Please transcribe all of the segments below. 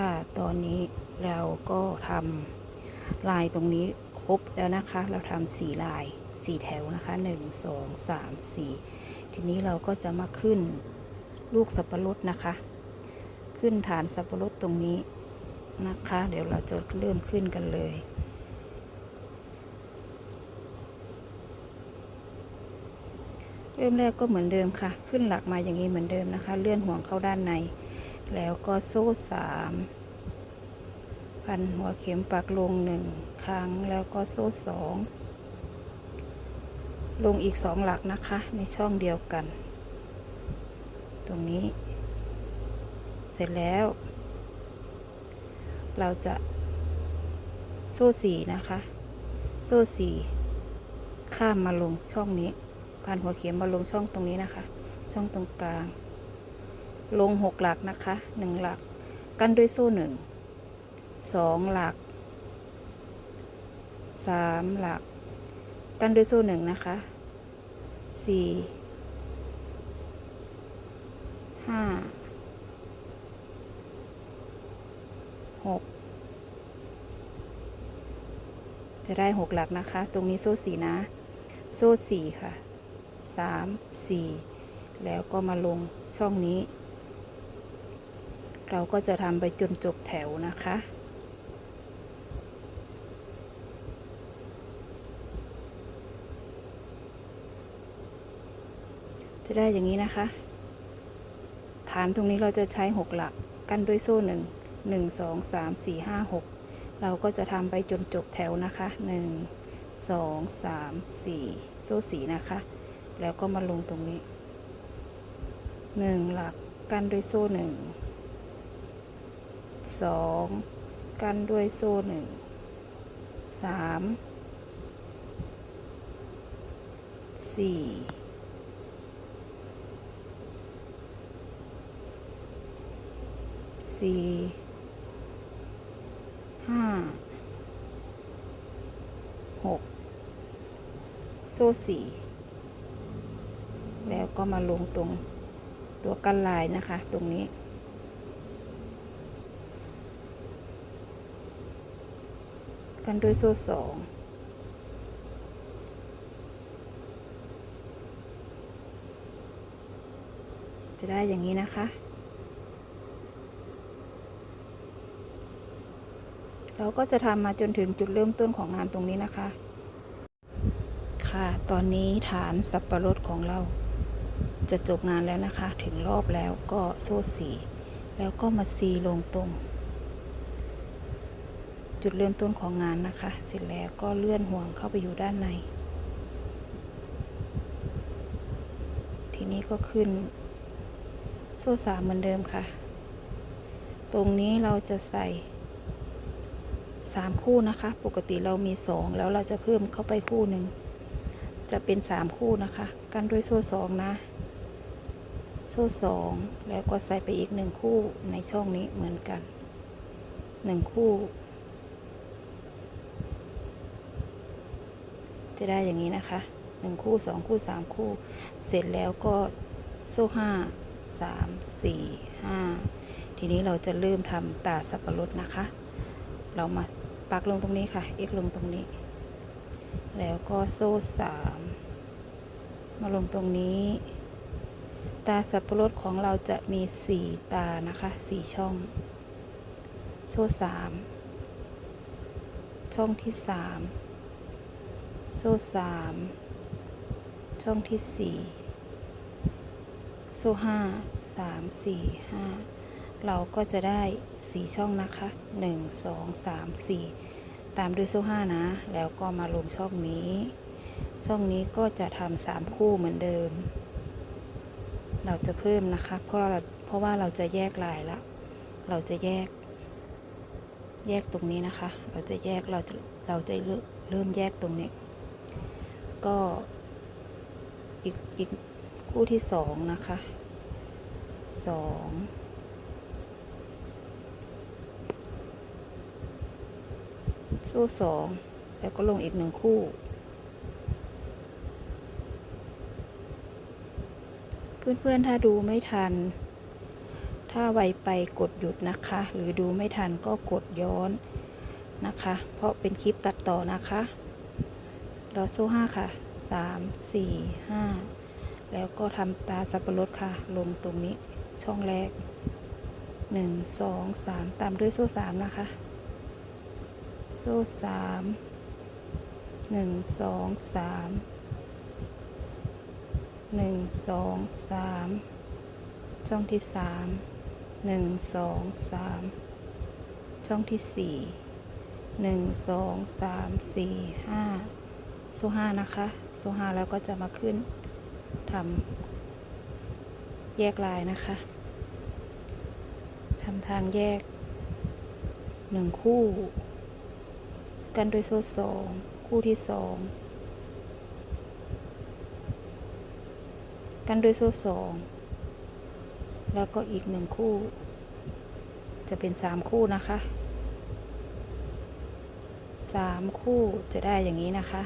ค่ะ ตอนนี้เราก็ทำลายตรงนี้ครบแล้วนะคะ เราทำสี่ลายสี่แถวนะคะหนึ่งสองสามสี่ทีนี้เราก็จะมาขึ้นลูกสับปะรดนะคะ ขึ้นฐานสับปะรดตรงนี้นะคะ เดี๋ยวเราจะเริ่มขึ้นกันเลยเริ่มแรกก็เหมือนเดิมค่ะ ขึ้นหลักมาอย่างนี้เหมือนเดิมนะคะ เลื่อนห่วงเข้าด้านใน แล้วก็โซ่สามพันหัวเข็มปักลงหนึ่งครั้งแล้วก็โซ่สองลงอีกสองหลักนะคะในช่องเดียวกัน ตรงนี้ เสร็จแล้ว เราจะโซ่สี่นะคะ โซ่สี่ข้ามมาลงช่องนี้พันหัวเข็มมาลงช่องตรงนี้นะคะ ช่องตรงกลาง ลงหกหลักนะคะหนึ่งหลัก กันด้วยโซ่หนึ่งสองหลักสามหลัก กันด้วยโซ่หนึ่งนะคะสี่ห้าหกจะได้หกหลักนะคะ ตรงนี้โซ่สี่นะ โซ่สี่ค่ะสามสี่แล้วก็มาลงช่องนี้ เราก็จะทำไปจนจบแถวนะคะ จะได้อย่างนี้นะคะ ฐานตรงนี้เราจะใช้หกหลักกันด้วยโซ่หนึ่งหนึ่งสองสามสี่ห้าหกเราก็จะทำไปจนจบแถวนะคะหนึ่งสองสามสี่โซ่สีนะคะ แล้วก็มาลงตรงนี้หนึ่งหลักกันด้วยโซ่หนึ่ง สองกันด้วยโซ่หนึ่งสามสี่สี่ห้าหกโซ่สี่แล้วก็มาลงตรงตัวกันลายนะคะตรงนี้ กันด้วยโซ่สองจะได้อย่างนี้นะคะ เราก็จะทำมาจนถึงจุดเริ่มต้นของงานตรงนี้นะคะ ค่ะ ตอนนี้ฐานสับประรดของเราจะจบงานแล้วนะคะ ถึงรอบแล้วก็โซ่สี แล้วก็มาซีลงตรง จุดเริ่มต้นของงานนะคะ เสร็จแล้วก็เลื่อนห่วงเข้าไปอยู่ด้านใน ทีนี้ก็ขึ้น โซ่สามเหมือนเดิมค่ะ ตรงนี้เราจะใส่สามคู่นะคะ ปกติเรามีสองแล้วเราจะเพิ่มเข้าไปคู่หนึ่ง จะเป็นสามคู่นะคะ กันด้วยโซ่สองนะ โซ่สองแล้วก็ใส่ไปอีกหนึ่งคู่ในช่องนี้เหมือนกันหนึ่งคู่ จะได้อย่างนี้นะคะหนึ่งคู่สองคู่สามคู่ เสร็จแล้วก็โซ่ห้าสามสี่ห้าทีนี้เราจะเริ่มทำตาสับปะรดนะคะ เรามาปักลงตรงนี้ค่ะเอ็กลงตรงนี้ แล้วก็โซ่สามมาลงตรงนี้ ตาสับปะรดของเราจะมีสี่ตานะคะสี่ช่อง โซ่สามช่องที่สาม โซ่สามช่องที่สี่โซ่ห้าสามสี่ห้าเราก็จะได้สี่ช่องนะคะหนึ่งสองสามสี่ตามด้วยโซ่ห้านะ แล้วก็มาลงช่องนี้ ช่องนี้ก็จะทำสามคู่เหมือนเดิม เราจะเพิ่มนะคะ เพราะเพราะว่าเราจะแยกลายละเราจะแยก แยกตรงนี้นะคะ เราจะแยกเราจะเราจะเริ่มแยกตรงนี้ ก็อีกอีกคู่ที่สองนะคะสองโซ่สองแล้วก็ลงอีกหนึ่งคู่ เพื่อนๆ ถ้าดูไม่ทัน ถ้าไวไปกดหยุดนะคะ หรือดูไม่ทันก็กดย้อนนะคะ เพราะเป็นคลิปตัดต่อนะคะ ดอโซ่ห้าค่ะสามสี่ห้าแล้วก็ทำตาสับปะรดค่ะ ลงตรงนี้ช่องแรกหนึ่งสองสามตามด้วยโซ่สามนะคะ โซ่สามหนึ่งสองสามหนึ่งสองสามช่องที่สามหนึ่งสองสามช่องที่สี่หนึ่งสองสามสี่ห้า โซ่ห้านะคะโซ่ห้าแล้วก็จะมาขึ้นทำแยกลายนะคะทำทางแยกหนึ่งคู่ กันด้วยโซ่สองคู่ที่สองกันด้วยโซ่สองแล้วก็อีกหนึ่งคู่ จะเป็นสามคู่นะคะสามคู่จะได้อย่างนี้นะคะ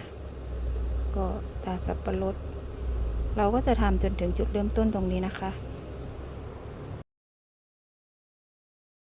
ก็ตาสับปะรด เราก็จะทำจนถึงจุดเริ่มต้นตรงนี้นะคะ